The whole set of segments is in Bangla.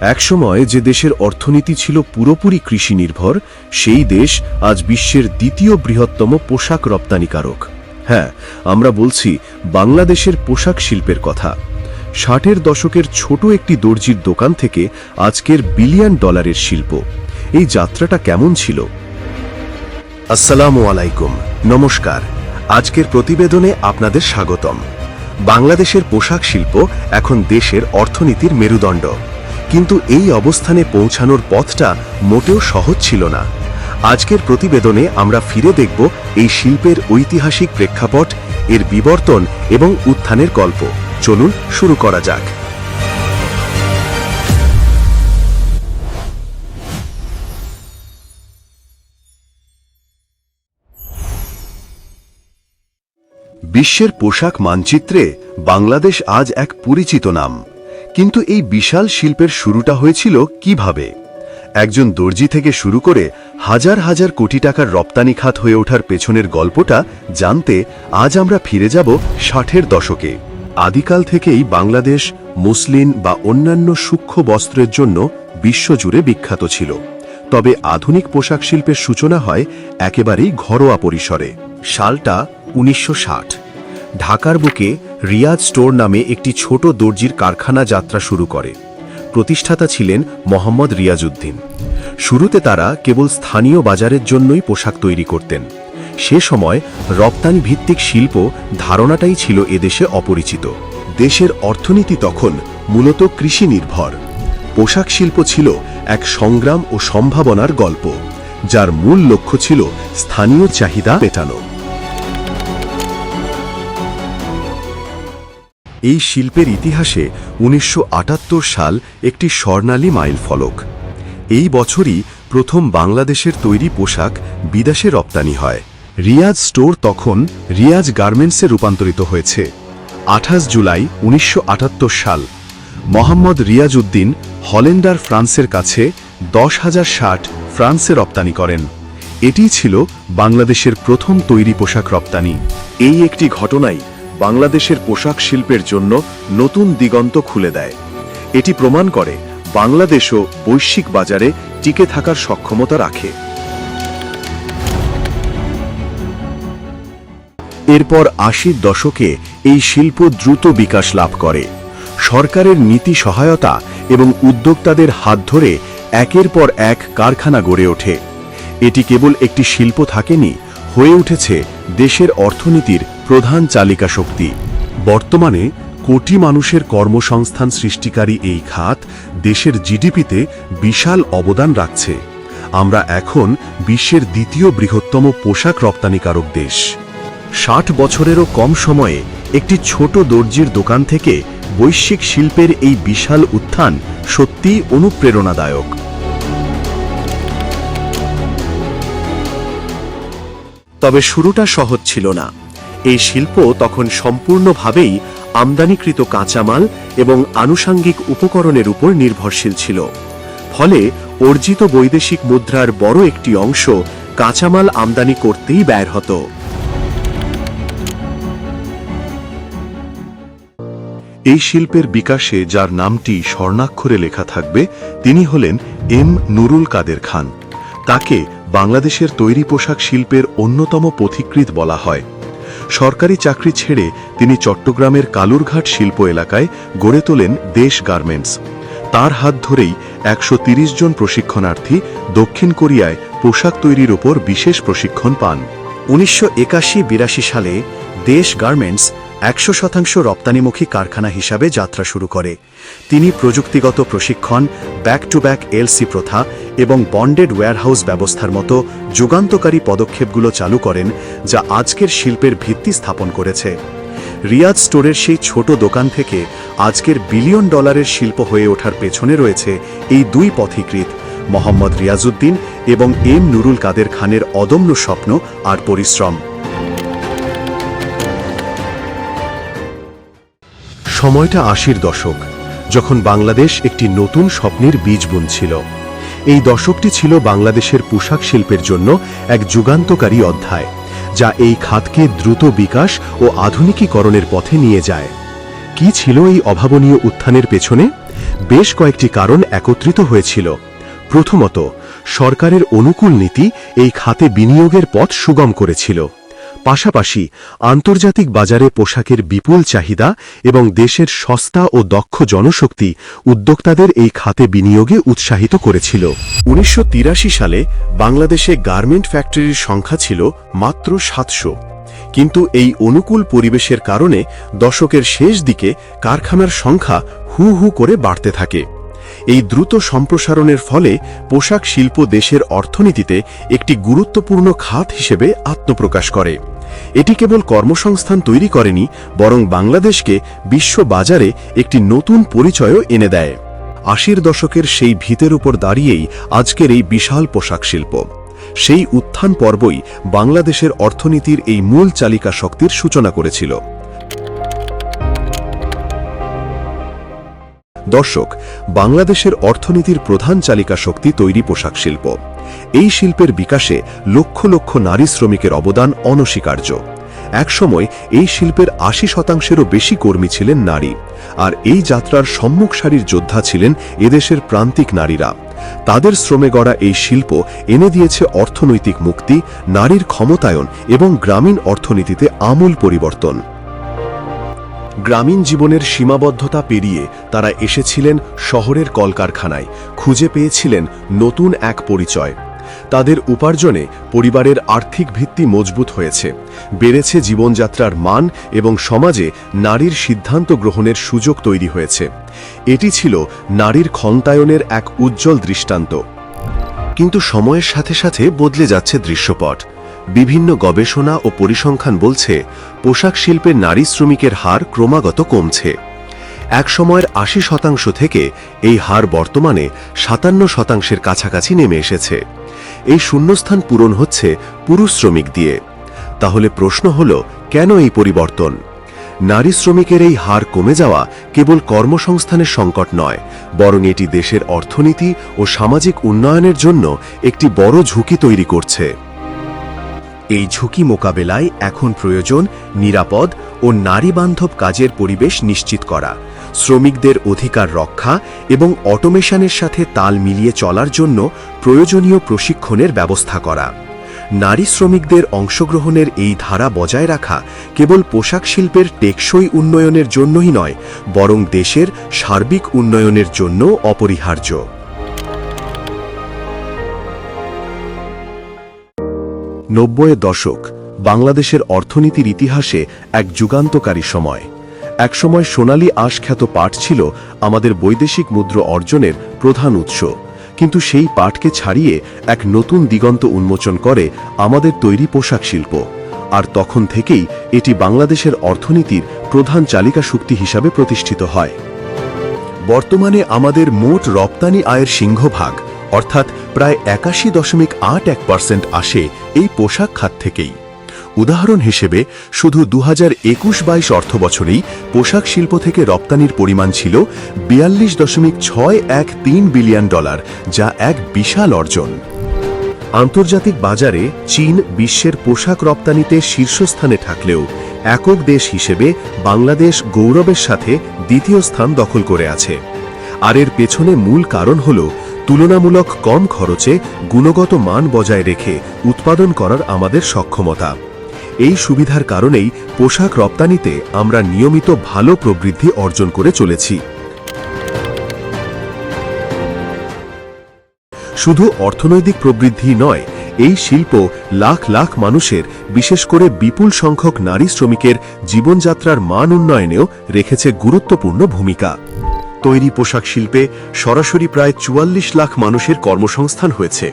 একসময় যে দেশের অর্থনীতি ছিল পুরোপুরি কৃষি নির্ভর সেই দেশ আজ বিশ্বের দ্বিতীয় বৃহত্তম পোশাক রপ্তানিকারক। হ্যাঁ আমরা বলছি বাংলাদেশের পোশাক শিল্পের কথা। ষাটের দশকের ছোট একটি দর্জির দোকান থেকে আজকের বিলিয়ন ডলারের শিল্প। এই যাত্রাটা কেমন ছিল? আসসালামু আলাইকুম, নমস্কার। আজকের প্রতিবেদনে আপনাদের স্বাগতম। বাংলাদেশের পোশাক শিল্প এখন দেশের অর্থনীতির মেরুদণ্ড। কিন্তু এই অবস্থানে পৌঁছানোর পথটা মোটেও সহজ ছিল না। আজকের প্রতিবেদনে আমরা ফিরে দেখব এই শিল্পের ঐতিহাসিক প্রেক্ষাপট, এর বিবর্তন এবং উত্থানের গল্প। চলুন শুরু করা যাক। বিশ্বের পোশাক মানচিত্রে বাংলাদেশ আজ এক পরিচিত নাম। কিন্তু এই বিশাল শিল্পের শুরুটা হয়েছিল কীভাবে? একজন দর্জি থেকে শুরু করে হাজার হাজার কোটি টাকার রপ্তানি খাত হয়ে ওঠার পেছনের গল্পটা জানতে আজ আমরা ফিরে যাব ষাটের দশকে। আদিকাল থেকেই বাংলাদেশ মুসলিন বা অন্যান্য সূক্ষ্ম বস্ত্রের জন্য বিশ্বজুড়ে বিখ্যাত ছিল। তবে আধুনিক পোশাক শিল্পের সূচনা হয় একেবারেই ঘরোয়া পরিসরে। সালটা উনিশশো ঢাকার বুকে রিয়াজ স্টোর নামে একটি ছোট দর্জির কারখানা যাত্রা শুরু করে। প্রতিষ্ঠাতা ছিলেন মোহাম্মদ রিয়াজউদ্দিন। শুরুতে তারা কেবল স্থানীয় বাজারের জন্যই পোশাক তৈরি করতেন। সে সময় রপ্তানি ভিত্তিক শিল্প ধারণাটাই ছিল এদেশে অপরিচিত। দেশের অর্থনীতি তখন মূলত কৃষি নির্ভর পোশাক শিল্প ছিল এক সংগ্রাম ও সম্ভাবনার গল্প, যার মূল লক্ষ্য ছিল স্থানীয় চাহিদা মেটানো। এই শিল্পের ইতিহাসে উনিশশো আটাত্তর সাল একটি স্বর্ণালী মাইল ফলক। এই বছরই প্রথম বাংলাদেশের তৈরি পোশাক বিদেশে রপ্তানি হয়। রিয়াজ স্টোর তখন রিয়াজ গার্মেন্টসে রূপান্তরিত হয়েছে। আঠাশ জুলাই উনিশশো আটাত্তর সাল। মোহাম্মদ রিয়াজ উদ্দিন হলেন্ডার ফ্রান্সের কাছে দশ হাজার ষাট ফ্রান্সে রপ্তানি করেন। এটি ছিল বাংলাদেশের প্রথম তৈরি পোশাক রপ্তানি। এই একটি ঘটনাই বাংলাদেশের পোশাক শিল্পের জন্য নতুন দিগন্ত খুলে দেয়। এটি প্রমাণ করে বাংলাদেশও বৈশ্বিক বাজারে টিকে থাকার সক্ষমতা রাখে। এরপর আশির দশকে এই শিল্প দ্রুত বিকাশ লাভ করে। সরকারের নীতি সহায়তা এবং উদ্যোক্তাদের হাত ধরে একের পর এক কারখানা গড়ে ওঠে। এটি কেবল একটি শিল্প থাকেনি, হয়ে উঠেছে দেশের অর্থনীতির প্রধান চালিকা শক্তি। বর্তমানে কোটি মানুষের কর্মসংস্থান সৃষ্টিকারী এই খাত দেশের জিডিপিতে বিশাল অবদান রাখছে। আমরা এখন বিশ্বের দ্বিতীয় বৃহত্তম পোশাক রপ্তানিকারক দেশ। ষাট বছরেরও কম সময়ে একটি ছোট দর্জির দোকান থেকে বৈশ্বিক শিল্পের এই বিশাল উত্থান সত্যিই অনুপ্রেরণাদায়ক। তবে শুরুটা সহজ ছিল না। এই শিল্প তখন সম্পূর্ণভাবেই আমদানিকৃত কাঁচামাল এবং আনুষাঙ্গিক উপকরণের উপর নির্ভরশীল ছিল। ফলে অর্জিত বৈদেশিক মুদ্রার বড় একটি অংশ কাঁচামাল আমদানি করতেই ব্যয় হতো। এই শিল্পের বিকাশে যার নামটি স্বর্ণাক্ষরে লেখা থাকবে, তিনি হলেন এম নুরুল কাদের খান। তাকে বাংলাদেশের তৈরি পোশাক শিল্পের অন্যতম পথিকৃত বলা হয়। সরকারি চাকরি ছেড়ে তিনি চট্টগ্রামের কালুরঘাট শিল্প এলাকায় গড়ে তোলেন দেশ গার্মেন্টস। তার হাত ধরেই একশো জন প্রশিক্ষণার্থী দক্ষিণ কোরিয়ায় পোশাক তৈরির ওপর বিশেষ প্রশিক্ষণ পান। উনিশশো একাশি বিরাশি সালে দেশ গার্মেন্টস একশো শতাংশ রপ্তানিমুখী কারখানা হিসাবে যাত্রা শুরু করে। তিনি প্রযুক্তিগত প্রশিক্ষণ ব্যাক টু ব্যাক এলসি প্রথা এবং বন্ডেড ওয়্যারহাউস ব্যবস্থার মতো যুগান্তকারী পদক্ষেপগুলো চালু করেন, যা আজকের শিল্পের ভিত্তি স্থাপন করেছে। রিয়াজ স্টোরের সেই ছোট দোকান থেকে আজকের বিলিয়ন ডলারের শিল্প হয়ে ওঠার পেছনে রয়েছে এই দুই পথিকৃত মোহাম্মদ রিয়াজউদ্দিন এবং এম নুরুল কাদের খানের অদম্য স্বপ্ন আর পরিশ্রম। সময়টা আশির দশক, যখন বাংলাদেশ একটি নতুন স্বপ্নের বীজ বুনছিল। এই দশকটি ছিল বাংলাদেশের পোশাক শিল্পের জন্য এক যুগান্তকারী অধ্যায়, যা এই খাতকে দ্রুত বিকাশ ও আধুনিকীকরণের পথে নিয়ে যায়। কি ছিল এই অভাবনীয় উত্থানের পেছনে? বেশ কয়েকটি কারণ একত্রিত হয়েছিল। প্রথমত, সরকারের অনুকূল নীতি এই খাতে বিনিয়োগের পথ সুগম করেছিল। পাশাপাশি আন্তর্জাতিক বাজারে পোশাকের বিপুল চাহিদা এবং দেশের সস্তা ও দক্ষ জনশক্তি উদ্যোক্তাদের এই খাতে বিনিয়োগে উৎসাহিত করেছিল। উনিশশো তিরাশি সালে বাংলাদেশে গার্মেন্ট ফ্যাক্টরির সংখ্যা ছিল মাত্র সাতশো। কিন্তু এই অনুকূল পরিবেশের কারণে দশকের শেষ দিকে কারখানার সংখ্যা হু হু করে বাড়তে থাকে। এই দ্রুত সম্প্রসারণের ফলে পোশাক শিল্প দেশের অর্থনীতিতে একটি গুরুত্বপূর্ণ খাত হিসেবে আত্মপ্রকাশ করে। এটি কেবল কর্মসংস্থান তৈরি করেনি, বরং বাংলাদেশকে বিশ্ব বাজারে একটি নতুন পরিচয়ও এনে দেয়। আশির দশকের সেই ভিতের উপর দাঁড়িয়েই আজকের এই বিশাল পোশাক শিল্প। সেই উত্থান পর্বই বাংলাদেশের অর্থনীতির এই মূল চালিকা শক্তির সূচনা করেছিল। দর্শক, বাংলাদেশের অর্থনীতির প্রধান চালিকা শক্তি তৈরি পোশাক শিল্প। এই শিল্পের বিকাশে লক্ষ লক্ষ নারী শ্রমিকের অবদান অনস্বীকার্য। একসময় এই শিল্পের আশি শতাংশেরও বেশি কর্মী ছিলেন নারী, আর এই যাত্রার সম্মুখ সারির যোদ্ধা ছিলেন এদেশের প্রান্তিক নারীরা। তাদের শ্রমে গড়া এই শিল্প এনে দিয়েছে অর্থনৈতিক মুক্তি, নারীর ক্ষমতায়ন এবং গ্রামীণ অর্থনীতিতে আমূল পরিবর্তন। গ্রামীণ জীবনের সীমাবদ্ধতা পেরিয়ে তারা এসেছিলেন শহরের কলকারখানায়, খুঁজে পেয়েছিলেন নতুন এক পরিচয়। তাদের উপার্জনে পরিবারের আর্থিক ভিত্তি মজবুত হয়েছে, বেড়েছে জীবনযাত্রার মান এবং সমাজে নারীর সিদ্ধান্ত গ্রহণের সুযোগ তৈরি হয়েছে। এটি ছিল নারীর ক্ষমতায়নের এক উজ্জ্বল দৃষ্টান্ত। কিন্তু সময়ের সাথে সাথে বদলে যাচ্ছে দৃশ্যপট। বিভিন্ন গবেষণা ও পরিসংখ্যান বলছে, পোশাক শিল্পের নারী শ্রমিকের হার ক্রমাগত কমছে। এক সময়ের আশি শতাংশ থেকে এই হার বর্তমানে সাতান্ন শতাংশের কাছাকাছি নেমে এসেছে। এই শূন্যস্থান পূরণ হচ্ছে পুরুষ শ্রমিক দিয়ে। তাহলে প্রশ্ন হল, কেন এই পরিবর্তন? নারী শ্রমিকের এই হার কমে যাওয়া কেবল কর্মসংস্থানের সংকট নয়, বরং এটি দেশের অর্থনীতি ও সামাজিক উন্নয়নের জন্য একটি বড় ঝুঁকি তৈরি করছে। এই ঝুঁকি মোকাবেলায় এখন প্রয়োজন নিরাপদ ও নারীবান্ধব কাজের পরিবেশ নিশ্চিত করা, শ্রমিকদের অধিকার রক্ষা এবং অটোমেশনের সাথে তাল মিলিয়ে চলার জন্য প্রয়োজনীয় প্রশিক্ষণের ব্যবস্থা করা। নারী শ্রমিকদের অংশগ্রহণের এই ধারা বজায় রাখা কেবল পোশাক শিল্পের টেকসই উন্নয়নের জন্যই নয়, বরং দেশের সার্বিক উন্নয়নের জন্য অপরিহার্য। নব্বইয়ের দশক, বাংলাদেশের অর্থনীতির ইতিহাসে এক যুগান্তকারী সময়। একসময় সোনালী আশখ্যাত পাঠ ছিল আমাদের বৈদেশিক মুদ্র অর্জনের প্রধান উৎস। কিন্তু সেই পাঠকে ছাড়িয়ে এক নতুন দিগন্ত উন্মোচন করে আমাদের তৈরি পোশাক শিল্প। আর তখন থেকেই এটি বাংলাদেশের অর্থনীতির প্রধান চালিকা শক্তি হিসাবে প্রতিষ্ঠিত হয়। বর্তমানে আমাদের মোট রপ্তানি আয়ের সিংহভাগ অর্থাৎ প্রায় একাশি দশমিক আট এক পার্সেন্ট আসে এই পোশাক খাত থেকেই। উদাহরণ হিসেবে, শুধু দু হাজার একুশ বাইশ অর্থ বছরেই পোশাক শিল্প থেকে রপ্তানির পরিমাণ ছিল বিয়াল্লিশ দশমিক ছয় এক তিন বিলিয়ন ডলার, যা এক বিশাল অর্জন। আন্তর্জাতিক বাজারে চীন বিশ্বের পোশাক রপ্তানিতে শীর্ষস্থানে থাকলেও একক দেশ হিসেবে বাংলাদেশ গৌরবের সাথে দ্বিতীয় স্থান দখল করে আছে। আর এর পেছনে মূল কারণ হল তুলনামূলক কম খরচে গুণগত মান বজায় রেখে উৎপাদন করার আমাদের সক্ষমতা। এই সুবিধার কারণেই পোশাক রপ্তানিতে আমরা নিয়মিত ভালো প্রবৃদ্ধি অর্জন করে চলেছি। শুধু অর্থনৈতিক প্রবৃদ্ধি নয়, এই শিল্প লাখ লাখ মানুষের, বিশেষ করে বিপুল সংখ্যক নারী শ্রমিকের জীবনযাত্রার মান উন্নয়নেও রেখেছে গুরুত্বপূর্ণ ভূমিকা। তৈরি পোশাক শিল্পে সরাসরি প্রায় চুয়াল্লিশ লাখ মানুষের কর্মসংস্থান হয়েছে।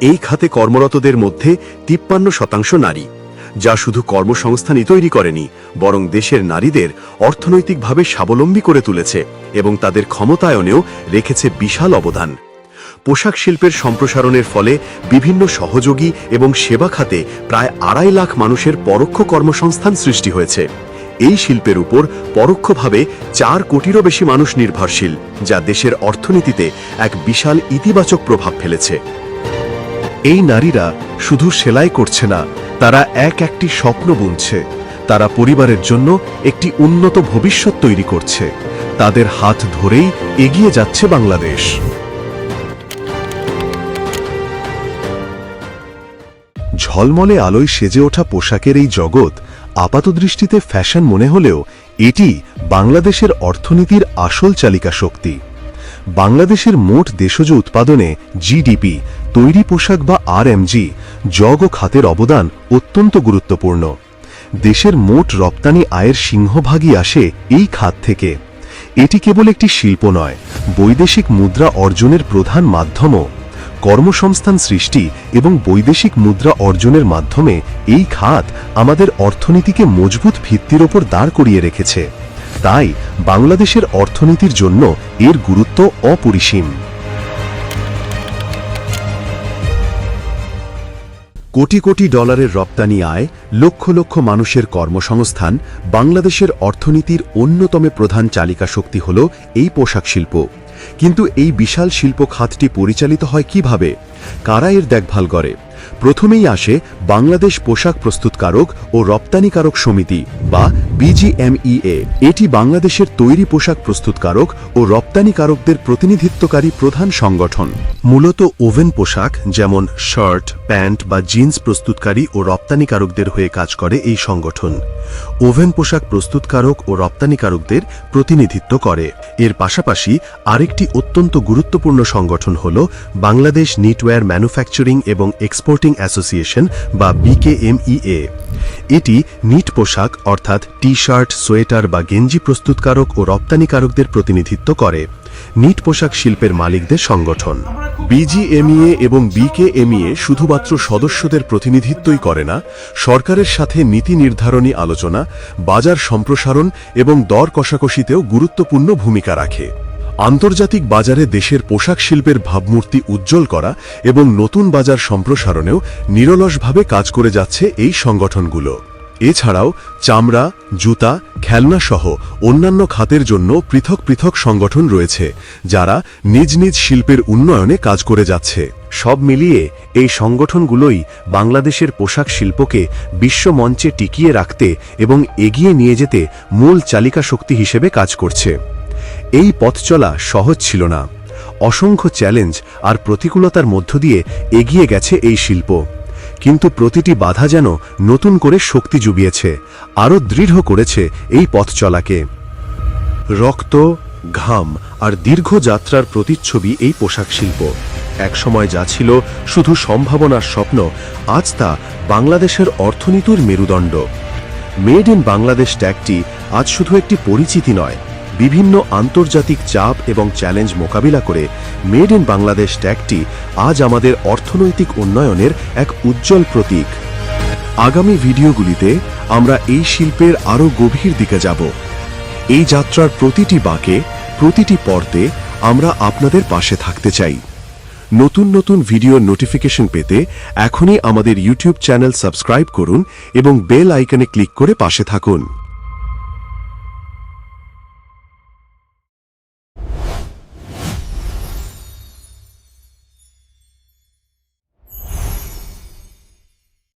এই খাতে কর্মরতদের মধ্যে তিপ্পান্ন শতাংশ নারী, যা শুধু কর্মসংস্থানই তৈরি করেনি, বরং দেশের নারীদের অর্থনৈতিকভাবে স্বাবলম্বী করে তুলেছে এবং তাদের ক্ষমতায়নেও রেখেছে বিশাল অবদান। পোশাক শিল্পের সম্প্রসারণের ফলে বিভিন্ন সহযোগী এবং সেবা খাতে প্রায় আড়াই লাখ মানুষের পরোক্ষ কর্মসংস্থান সৃষ্টি হয়েছে। এই শিল্পের উপর পরোক্ষভাবে চার কোটিরও বেশি মানুষ নির্ভরশীল, যা দেশের অর্থনীতিতে এক বিশাল ইতিবাচক প্রভাব ফেলেছে। এই নারীরা শুধু সেলাই করছে না, তারা এক একটি স্বপ্ন বুনছে। তারা পরিবারের জন্য একটি উন্নত ভবিষ্যৎ তৈরি করছে। তাদের হাত ধরেই এগিয়ে যাচ্ছে বাংলাদেশ। ঝলমলে আলোয় সেজে ওঠা পোশাকের এই জগৎ আপাতদৃষ্টিতে ফ্যাশন মনে হলেও এটি বাংলাদেশের অর্থনীতির আসল চালিকা শক্তি। বাংলাদেশের মোট দেশজ উৎপাদনে জিডিপি তৈরি পোশাক বা আর আরএমজি জগ ও খাতের অবদান অত্যন্ত গুরুত্বপূর্ণ। দেশের মোট রপ্তানি আয়ের সিংহভাগই আসে এই খাত থেকে। এটি কেবল একটি শিল্প নয়, বৈদেশিক মুদ্রা অর্জনের প্রধান মাধ্যমও। কর্মসংস্থান সৃষ্টি এবং বৈদেশিক মুদ্রা অর্জনের মাধ্যমে এই খাত আমাদের অর্থনীতিকে মজবুত ভিত্তির ওপর দাঁড় করিয়ে রেখেছে। তাই বাংলাদেশের অর্থনীতির জন্য এর গুরুত্ব অপরিসীম। কোটি কোটি ডলারের রপ্তানি আয়, লক্ষ লক্ষ মানুষের কর্মসংস্থান, বাংলাদেশের অর্থনীতির অন্যতম প্রধান চালিকা শক্তি হল এই পোশাক শিল্প। কিন্তু এই বিশাল শিল্প খাতটি পরিচালিত হয় কীভাবে? কারা এর দেখভাল করে? প্রথমেই আসে বাংলাদেশ পোশাক প্রস্তুতকারক ও রপ্তানিকারক সমিতি, বা বিজিএমইএ। এটি বাংলাদেশের তৈরি পোশাক প্রস্তুতকারক ও রপ্তানিকারকদের প্রতিনিধিত্বকারী প্রধান সংগঠন। মূলত ওভেন পোশাক, যেমন শার্ট, প্যান্ট বা জিন্স প্রস্তুতকারী ও রপ্তানিকারকদের হয়ে কাজ করে এই সংগঠন। ওভেন পোশাক প্রস্তুতকারক ও রপ্তানিকারকদের প্রতিনিধিত্ব করে। এর পাশাপাশি আরেকটি অত্যন্ত গুরুত্বপূর্ণ সংগঠন হল বাংলাদেশ নিটওয়্যার ম্যানুফ্যাকচারিং এবং এক্সপোর্টিং অ্যাসোসিয়েশন বা বিকেএমইএ এটি নিট পোশাক অর্থাৎ টি শার্ট সোয়েটার বা গেঞ্জি প্রস্তুতকারক ও রপ্তানিকারকদের প্রতিনিধিত্ব করে। নিট পোশাক শিল্পের মালিকদের সংগঠন। বিজিএমইএ এবং বিকেএমইএ শুধুমাত্র সদস্যদের প্রতিনিধিত্বই করে না, সরকারের সাথে নীতি নির্ধারণী আলোচনা, বাজার সম্প্রসারণ এবং দর কষাকষিতেও গুরুত্বপূর্ণ ভূমিকা রাখে। আন্তর্জাতিক বাজারে দেশের পোশাক শিল্পের ভাবমূর্তি উজ্জ্বল করা এবং নতুন বাজার সম্প্রসারণেও নিরলসভাবে কাজ করে যাচ্ছে এই সংগঠনগুলো। এছাড়াও চামড়া, জুতা, খেলনা সহ অন্যান্য খাতের জন্য পৃথক পৃথক সংগঠন রয়েছে, যারা নিজ নিজ শিল্পের উন্নয়নে কাজ করে যাচ্ছে। সব মিলিয়ে এই সংগঠনগুলোই বাংলাদেশের পোশাক শিল্পকে বিশ্বমঞ্চে টিকিয়ে রাখতে এবং এগিয়ে নিয়ে যেতে মূল চালিকা শক্তি হিসেবে কাজ করছে। এই পথ চলা সহজ ছিল না। অসংখ্য চ্যালেঞ্জ আর প্রতিকূলতার মধ্য দিয়ে এগিয়ে গেছে এই শিল্প। কিন্তু প্রতিটি বাধা যেন নতুন করে শক্তি জুবিয়েছে আরও দৃঢ় করেছে এই পথ চলাকে। রক্ত, ঘাম আর দীর্ঘ যাত্রার প্রতিচ্ছবি এই পোশাক শিল্প। একসময় যা ছিল শুধু সম্ভাবনার স্বপ্ন, আজ তা বাংলাদেশের অর্থনীতির মেরুদণ্ড। মেড ইন বাংলাদেশ ট্যাগটি আজ শুধু একটি পরিচিতি নয় বিভিন্ন আন্তর্জাতিক চাপ এবং চ্যালেঞ্জ মোকাবিলা করে মেড ইন বাংলাদেশ ট্যাগটি আজ আমাদের অর্থনৈতিক উন্নয়নের এক উজ্জ্বল প্রতীক। আগামী ভিডিওগুলিতে আমরা এই শিল্পের আরও গভীর দিকে যাব। এই যাত্রার প্রতিটি বাঁকে, প্রতিটি পর্তে আমরা আপনাদের পাশে থাকতে চাই। নতুন নতুন ভিডিওর নোটিফিকেশন পেতে এখনই আমাদের ইউটিউব চ্যানেল সাবস্ক্রাইব করুন এবং বেল আইকনে ক্লিক করে পাশে থাকুন।